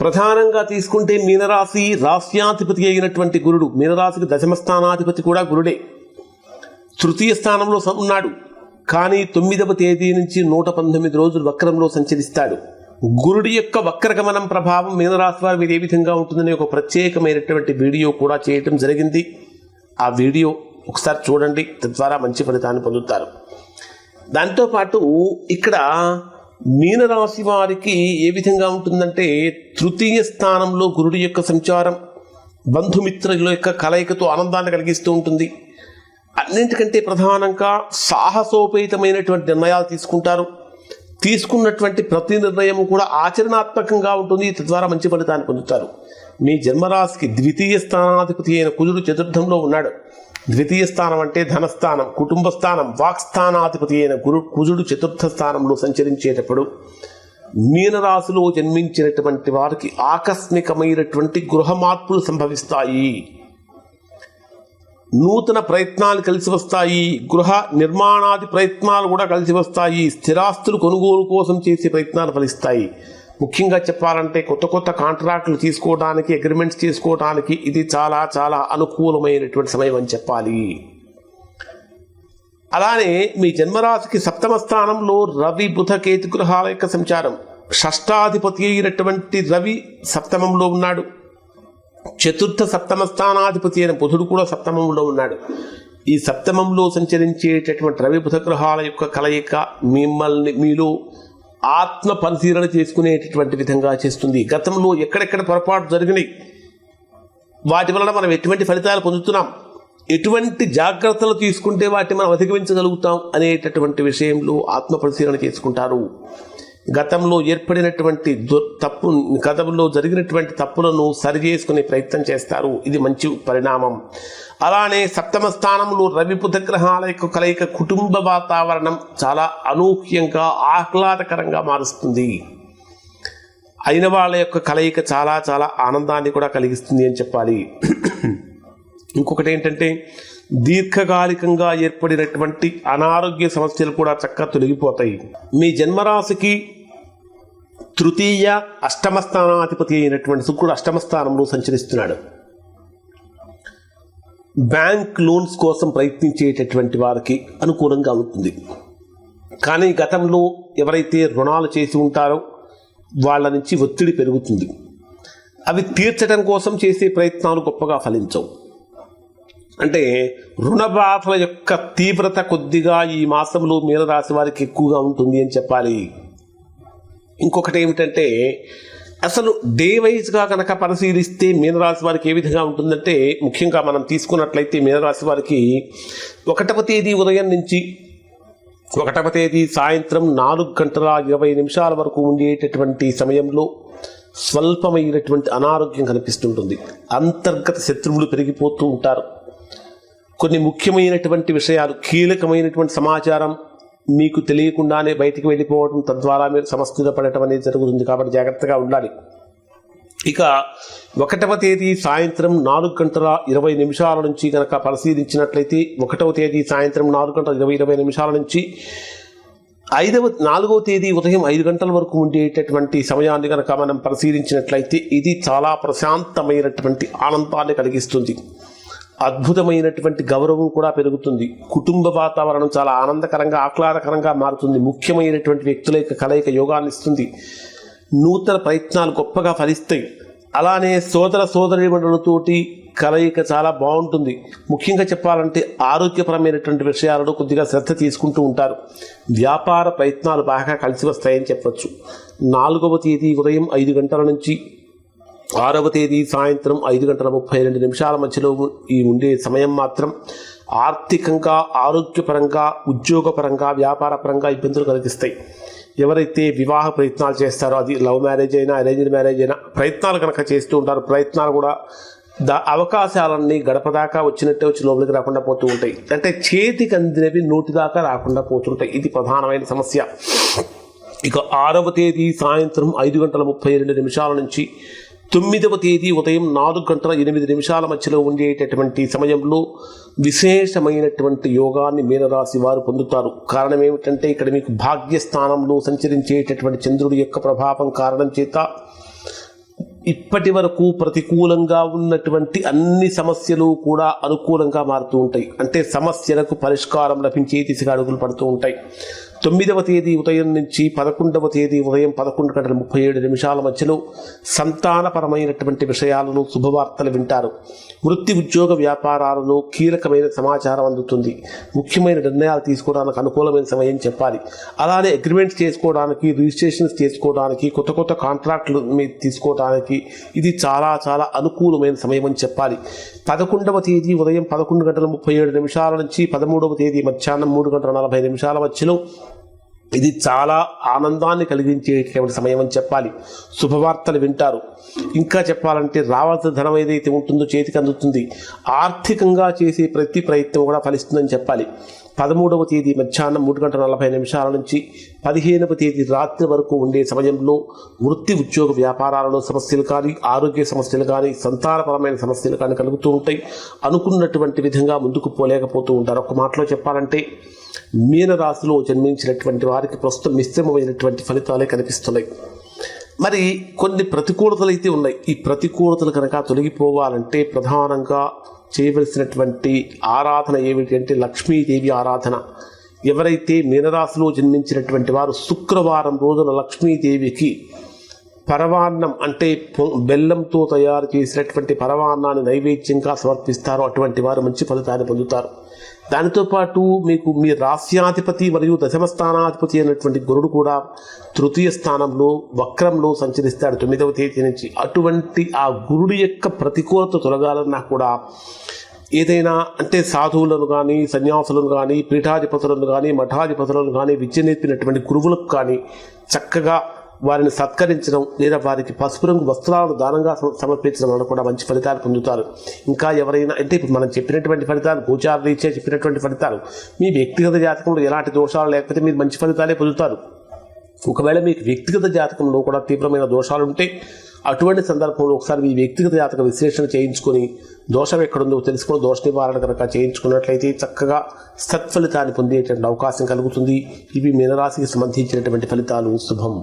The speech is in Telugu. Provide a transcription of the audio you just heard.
ప్రధానంగా తీసుకుంటే మీనరాశి రాశ్యాధిపతి అయినటువంటి గురుడు. మీనరాశికి దశమ స్థానాధిపతి కూడా గురుడే. తృతీయ స్థానంలో స- ఉన్నాడు. కానీ తొమ్మిదవ తేదీ నుంచి నూట పంతొమ్మిది రోజులు వక్రంలో సంచరిస్తాడు. గురుడి యొక్క వక్రగమనం ప్రభావం మీనరాశి వారి మీద ఏ విధంగా ఉంటుందనే ఒక ప్రత్యేకమైనటువంటి వీడియో కూడా చేయటం జరిగింది. ఆ వీడియో ఒకసారి చూడండి. తద్వారా మంచి ఫలితాన్ని పొందుతారు. దాంతోపాటు ఇక్కడ మీనరాశి వారికి ఏ విధంగా ఉంటుందంటే తృతీయ స్థానంలో గురుడి యొక్క సంచారం బంధుమిత్రుల యొక్క కలయికతో ఆనందాన్ని కలిగిస్తూ ఉంటుంది. అన్నింటికంటే ప్రధానంగా సాహసోపేతమైనటువంటి నిర్ణయాలు తీసుకుంటారు. తీసుకున్నటువంటి ప్రతి నిర్ణయం కూడా ఆచరణాత్మకంగా ఉంటుంది. తద్వారా మంచి ఫలితాన్ని పొందుతారు. మీ జన్మరాశికి ద్వితీయ స్థానాధిపతి అయిన కుజుడు చతుర్థంలో ఉన్నాడు. ద్వితీయ స్థానం అంటే ధనస్థానం కుటుంబ స్థానం వాక్స్థానాధిపతి అయిన గురు కుజుడు చతుర్థ స్థానంలో సంచరించేటప్పుడు మీనరాశిలో జన్మించినటువంటి వారికి ఆకస్మికమైనటువంటి గృహ మార్పులు సంభవిస్తాయి. నూతన ప్రయత్నాలు కలిసి వస్తాయి. గృహ నిర్మాణాది ప్రయత్నాలు కూడా కలిసి వస్తాయి. స్థిరాస్తులు కొనుగోలు కోసం చేసే ప్రయత్నాలు ఫలిస్తాయి. ముఖ్యంగా చెప్పాలంటే కొత్త కొత్త కాంట్రాక్టులు తీసుకోవడానికి అగ్రిమెంట్స్ చేసుకోవడానికి ఇది చాలా చాలా అనుకూలమైనటువంటి సమయం అని చెప్పాలి. అలానే మీ జన్మరాశికి సప్తమ స్థానంలో రవి బుధ కేతు గ్రహాల యొక్క సంచారం. షష్టాధిపతి అయినటువంటి రవి సప్తమంలో ఉన్నాడు. చతుర్థ సప్తమ స్థానాధిపతి అయిన బుధుడు కూడా సప్తమంలో ఉన్నాడు. ఈ సప్తమంలో సంచరించేటటువంటి రవి బుధ గ్రహాల యొక్క కలయిక మిమ్మల్ని మీలో ఆత్మ పరిశీలన చేసుకునేటటువంటి విధంగా చేస్తుంది. గతంలో ఎక్కడెక్కడ పొరపాటు జరిగినాయి. వాటి వలన మనం ఎటువంటి ఫలితాలు పొందుతున్నాం? ఎటువంటి జాగ్రత్తలు తీసుకుంటే వాటిని మనం అధిగమించగలుగుతాం అనేటటువంటి విషయంలో ఆత్మ పరిశీలన చేసుకుంటారు. గతంలో ఏర్పడినటువంటి దు- తప్పు గతంలో జరిగినటువంటి తప్పులను సరిచేసుకునే ప్రయత్నం చేస్తారు. ఇది మంచి పరిణామం. అలానే సప్తమ స్థానంలో రవి బుధగ్రహాల యొక్క కలయిక కుటుంబ వాతావరణం చాలా అనూహ్యంగా ఆహ్లాదకరంగా మారుస్తుంది. అయిన వాళ్ళ యొక్క కలయిక చాలా చాలా ఆనందాన్ని కూడా కలిగిస్తుంది అని చెప్పాలి. ఇంకొకటి ఏంటంటే దీర్ఘకాలికంగా ఏర్పడినటువంటి అనారోగ్య సమస్యలు కూడా చక్కగా తొలగిపోతాయి. మీ జన్మరాశికి తృతీయ అష్టమ స్థానాధిపతి అయినటువంటి శుక్రుడు అష్టమ స్థానంలో సంచరిస్తున్నాడు. బ్యాంక్ లోన్స్ కోసం ప్రయత్నించేటటువంటి వారికి అనుకూలంగా ఉంటుంది కానీ గతంలో ఎవరైతే రుణాలు చేసి ఉంటారో వాళ్ళ నుంచి ఒత్తిడి పెరుగుతుంది. అవి తీర్చడం కోసం చేసే ప్రయత్నాలు గొప్పగా ఫలించవు. అంటే రుణ బాధల యొక్క తీవ్రత కొద్దిగా ఈ మాసంలో మీనరాశి వారికి ఎక్కువగా ఉంటుంది అని చెప్పాలి. ఇంకొకటి ఏమిటంటే అసలు డే వైజ్గా కనుక పరిశీలిస్తే మీనరాశి వారికి ఏ విధంగా ఉంటుందంటే ముఖ్యంగా మనం తీసుకున్నట్లయితే మీనరాశి వారికి ఒకటవ తేదీ ఉదయం నుంచి ఒకటవ తేదీ సాయంత్రం నాలుగు గంటల ఇరవై నిమిషాల వరకు ఉండేటటువంటి సమయంలో స్వల్పమైనటువంటి అనారోగ్యం కనిపిస్తుంటుంది. అంతర్గత శత్రువులు పెరిగిపోతూ ఉంటారు. కొన్ని ముఖ్యమైనటువంటి విషయాలు కీలకమైనటువంటి సమాచారం మీకు తెలియకుండానే బయటికి వెళ్ళిపోవడం తద్వారా మీరు సమస్యలు పడటం అనేది జరుగుతుంది కాబట్టి జాగ్రత్తగా ఉండాలి. ఇక ఒకటవ తేదీ సాయంత్రం నాలుగు గంటల ఇరవై నిమిషాల నుంచి కనుక పరిశీలించినట్లయితే ఒకటవ తేదీ సాయంత్రం నాలుగు గంటల ఇరవై ఇరవై నిమిషాల నుంచి ఐదవ నాలుగవ తేదీ ఉదయం ఐదు గంటల వరకు ఉండేటటువంటి సమయాన్ని కనుక మనం పరిశీలించినట్లయితే ఇది చాలా ప్రశాంతమైనటువంటి ఆనందాన్ని కలిగిస్తుంది. అద్భుతమైనటువంటి గౌరవం కూడా పెరుగుతుంది. కుటుంబ వాతావరణం చాలా ఆనందకరంగా ఆహ్లాదకరంగా మారుతుంది. ముఖ్యమైనటువంటి వ్యక్తుల యొక్క కలయిక యోగాన్ని ఇస్తుంది. నూతన ప్రయత్నాలు గొప్పగా ఫలిస్తాయి. అలానే సోదర సోదరిమణులతోటి కలయిక చాలా బాగుంటుంది. ముఖ్యంగా చెప్పాలంటే ఆరోగ్యపరమైనటువంటి విషయాలలో కొద్దిగా శ్రద్ధ తీసుకుంటూ ఉంటారు. వ్యాపార ప్రయత్నాలు బాగా కలిసి వస్తాయని చెప్పవచ్చు నాలుగవ తేదీ ఉదయం ఐదు గంటల నుంచి ఆరవ తేదీ సాయంత్రం ఐదు గంటల ముప్పై రెండు నిమిషాల మధ్యలో ఈ ఉండే సమయం మాత్రం ఆర్థికంగా ఆరోగ్యపరంగా ఉద్యోగపరంగా వ్యాపారపరంగా ఇబ్బందులు కలిగిస్తాయి. ఎవరైతే వివాహ ప్రయత్నాలు చేస్తారో అది లవ్ మ్యారేజ్ అయినా అరేంజ్డ్ మ్యారేజ్ అయినా ప్రయత్నాలు కనుక చేస్తూ ఉంటారు ప్రయత్నాలు కూడా దా అవకాశాలన్నీ గడపదాకా వచ్చినట్టే వచ్చి లోపలికి రాకుండా పోతూ ఉంటాయి. అంటే చేతికి అందినవి నోటి దాకా రాకుండా పోతుంటాయి. ఇది ప్రధానమైన సమస్య. ఇక ఆరవ తేదీ సాయంత్రం ఐదు గంటల ముప్పై రెండు నిమిషాల నుంచి తొమ్మిదవ తేదీ ఉదయం నాలుగు గంటల ఎనిమిది నిమిషాల మధ్యలో ఉండేటటువంటి సమయంలో విశేషమైనటువంటి యోగాన్ని మీనరాశి వారు పొందుతారు. కారణం ఏమిటంటే ఇక్కడ మీకు భాగ్యస్థానంలో సంచరించేటటువంటి చంద్రుడి యొక్క ప్రభావం కారణం చేత ఇప్పటి వరకు ప్రతికూలంగా ఉన్నటువంటి అన్ని సమస్యలు కూడా అనుకూలంగా మారుతూ ఉంటాయి. అంటే సమస్యలకు పరిష్కారం లభించే దిశగా అడుగులు పడుతూ ఉంటాయి. తొమ్మిదవ తేదీ ఉదయం నుంచి పదకొండవ తేదీ ఉదయం పదకొండు గంటల ముప్పై ఏడు నిమిషాల మధ్యలో సంతానపరమైనటువంటి విషయాలను శుభవార్తలు వింటారు. వృత్తి ఉద్యోగ వ్యాపారాలలో కీలకమైన సమాచారం అందుతుంది. ముఖ్యమైన నిర్ణయాలు తీసుకోవడానికి అనుకూలమైన సమయం చెప్పాలి. అలానే అగ్రిమెంట్స్ చేసుకోవడానికి రిజిస్ట్రేషన్స్ చేసుకోవడానికి కొత్త కొత్త కాంట్రాక్టులు మీద తీసుకోవడానికి ఇది చాలా చాలా అనుకూలమైన సమయం అని చెప్పాలి. పదకొండవ తేదీ ఉదయం పదకొండు గంటల ముప్పై ఏడు నిమిషాల నుంచి పదమూడవ తేదీ మధ్యాహ్నం మూడు గంటల నలభై నిమిషాల మధ్యలో ఇది చాలా ఆనందాన్ని కలిగించేటువంటి సమయం అని చెప్పాలి. శుభవార్తలు వింటారు. ఇంకా చెప్పాలంటే రావాల్సిన ధనం ఏదైతే ఉంటుందో చేతికి అందుతుంది. ఆర్థికంగా చేసే ప్రతి ప్రయత్నం కూడా ఫలిస్తుందని చెప్పాలి. పదమూడవ తేదీ మధ్యాహ్నం మూడు గంటల నలభై నిమిషాల నుంచి పదిహేనవ తేదీ రాత్రి వరకు ఉండే సమయంలో వృత్తి ఉద్యోగ వ్యాపారాలలో సమస్యలు కానీ ఆరోగ్య సమస్యలు కానీ సంతానపరమైన సమస్యలు కానీ కలుగుతూ ఉంటాయి. అనుకున్నటువంటి విధంగా ముందుకు పోలేకపోతూ ఉంటారు. ఒక మాటలో చెప్పాలంటే మీనరాశిలో జన్మించినటువంటి వారికి ప్రస్తుతం మిశ్రమమైనటువంటి ఫలితాలే కనిపిస్తున్నాయి. మరి కొన్ని ప్రతికూలతలు అయితే ఉన్నాయి. ఈ ప్రతికూలతలు కనుక తొలగిపోవాలంటే ప్రధానంగా చేయవలసినటువంటి ఆరాధన ఏమిటి అంటే లక్ష్మీదేవి ఆరాధన. ఎవరైతే మీనరాశిలో జన్మించినటువంటి వారు శుక్రవారం రోజున లక్ష్మీదేవికి పరవాన్నం అంటే బెల్లంతో తయారు చేసినటువంటి పరవాన్నాన్ని నైవేద్యంగా సమర్పిస్తారు. అటువంటి వారు మంచి ఫలితాన్ని పొందుతారు. దానితో పాటు మీకు మీ రాస్యాధిపతి మరియు దశమ స్థానాధిపతి అయినటువంటి గురుడు కూడా తృతీయ స్థానంలో వక్రంలో సంచరిస్తాడు తొమ్మిదవ తేదీ నుంచి. అటువంటి ఆ గురుడి యొక్క ప్రతికూలత తొలగాలన్నా కూడా ఏదైనా అంటే సాధువులను కానీ సన్యాసులను కానీ పీఠాధిపతులను కానీ మఠాధిపతులను కానీ విద్య నేర్పినటువంటి గురువులకు కానీ చక్కగా వారిని సత్కరించడం లేదా వారికి పసుపు రంగు వస్త్రాలను దానంగా సమర్పించడం వల్ల కూడా మంచి ఫలితాలు పొందుతారు. ఇంకా ఎవరైనా అంటే ఇప్పుడు మనం చెప్పినటువంటి ఫలితాలు గోచార రీత్యా చెప్పినటువంటి ఫలితాలు మీ వ్యక్తిగత జాతకంలో ఎలాంటి దోషాలు లేకపోతే మీరు మంచి ఫలితాలే పొందుతారు. ఒకవేళ మీకు వ్యక్తిగత జాతకంలో కూడా తీవ్రమైన దోషాలు ఉంటే అటువంటి సందర్భంలో ఒకసారి మీ వ్యక్తిగత జాతక విశ్లేషణ చేయించుకొని దోషం ఎక్కడుందో తెలుసుకుని దోష నివారణ కనుక చేయించుకున్నట్లయితే చక్కగా సత్ఫలితాన్ని పొందేటువంటి అవకాశం కలుగుతుంది. ఇవి మీనరాశికి సంబంధించినటువంటి ఫలితాలు. శుభం.